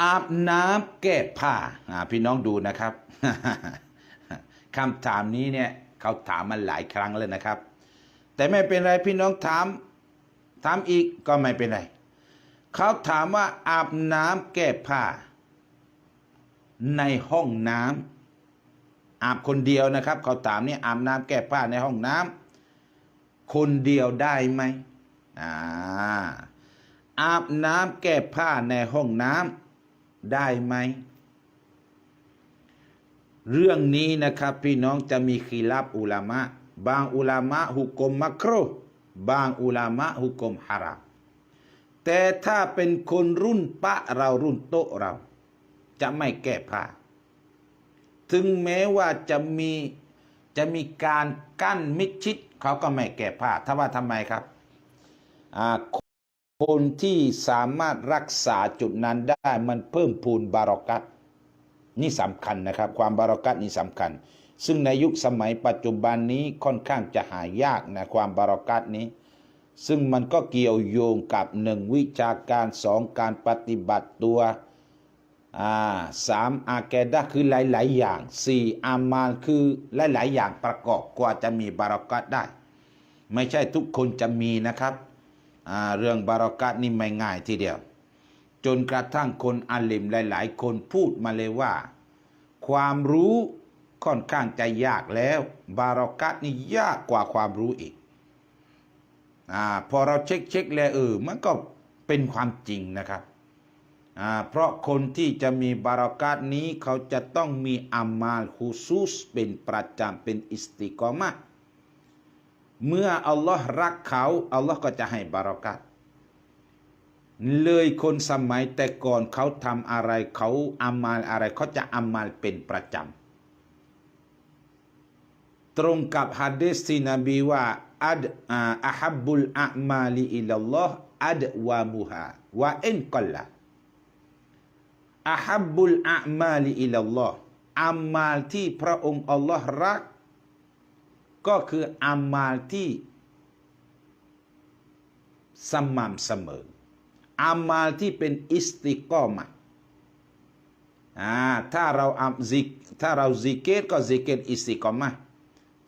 อาบน้ำแก้ผ้าพี่น้องดูนะครับคำถามนี้เนี่ยเขาถามมาหลายครั้งแล้วนะครับ แต่ไม่เป็นไรพี่น้องถาม ถามอีกก็ไม่เป็นไรเขาถามว่าอาบน้ำแก้ผ้า ในห้องน้ำอาบคนเดียวนะครับเขาถามเนี่ยอาบน้ำแก้ผ้าในห้องน้ำคนเดียวได้ไหมอ่า อาบน้ำแก้ผ้าในห้องน้ำได้ไหม เรื่องนี้นะครับพี่น้องจะมีขีลับอุลามะ บางอุลามะหุกมมักโรบางอุลามะหุกมฮารามแต่ถ้าเป็นคนรุ่นปะเรารุ่นโตะเรา จะไม่แก้ผ้า ถึงแม้ว่าจะมีจะมีการกั้นมิดชิด เขาก็ไม่แก้ผ้าถ้าว่าทำไมครับอ่า คนที่สามารถรักษาจุดนั้นได้มันเพิ่มพูนบารอกัตนี่สำคัญนะครับ ความบารักัตนี่สำคัญ ซึ่งในยุคสมัยปัจจุบันนี้ค่อนข้างจะหายากนะความบารักัตนี้ ซึ่งมันก็เกี่ยวโยงกับหนึ่งวิชาการสองการปฏิบัติตัวสามอาแกดะคือหลาย ๆ อย่างสี่อามาลคือหลาย ๆ อย่างประกอบกว่าจะมีบารักัตได้ ไม่ใช่ทุกคนจะมีนะครับ เรื่องบารักัตนี่ไม่ง่ายทีเดียว จนกระทั่งคนอาลิมหลาย ๆ คนพูดมาเลยว่า ความรู้ค่อนข้างจะยากแล้ว บารอกัตนี่ยากกว่าความรู้อีกอพอเราเช็คเช็คแล้วเออมันก็เป็นความจริงนะครับเพราะคนที่จะมีบารอกัตนี้เขาจะต้องมีอามาลฮุซุสเป็นประจำเป็นอิสติกอมะ เมื่ออัลลอฮ์รักเขาอัลลอฮ์ก็จะให้บารอกัตเลยคนสมัยแต่ก่อนเขาทำอะไรเขาอามาลอะไรเขาจะอามาลเป็นประจำตรงกับฮะดีษที่นบีว่าอัดอาอะฮับบุลอามาลีอิลลอฮ์อัดวามุฮาวะอินกัลละอะฮับบุลอามาลีอิลลอฮ์อามาลที่พระองค์อัลลอฮ์รัก ก็คืออามาลที่สม่ำเสมอ อามาลที่เป็นอิสติกอมะอ่าถ้าเราอัมซิกถ้าเราซิกเกตก็ซิกเกตอิสติกอมะ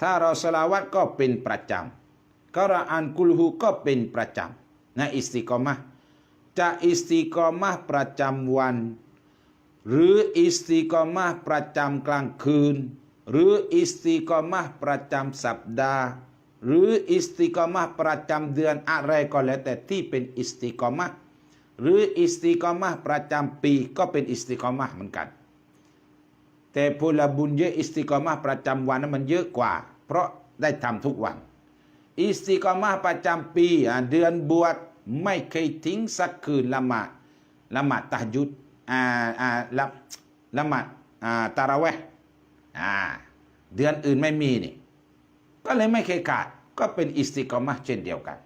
ถ้าเราสลาวัตก็เป็นประจำกระอ่านกุลฮูก็เป็นประจำนะอิสติกอมะจะอิสติกอมะประจำวัน หรืออิสติกอมะประจำกลางคืน หรืออิสติกอมะประจำสัปดาห์ หรืออิสติกอมะประจำเดือนอะไรก็แล้วแต่ที่เป็นอิสติกอมะหรืออิสติกอมะประจำปีก็เป็นอิสติกอมะเหมือนกัน แต่ผลบุญเยอะอิสติกอมะประจำวันนั้นมันเยอะกว่า เพราะได้ทำทุกวัน อิสติกอมะประจำปีเดือนบวชไม่เคยทิ้งสักคืนละหมาดละหมาดตะยุดอ่าอ่าละละหมาดอ่าตะเระเวห์ อ่าเดือนอื่นไม่มีนี่ ก็เลยไม่เคยขาด ก็เป็นอิสติกอมะเช่นเดียวกัน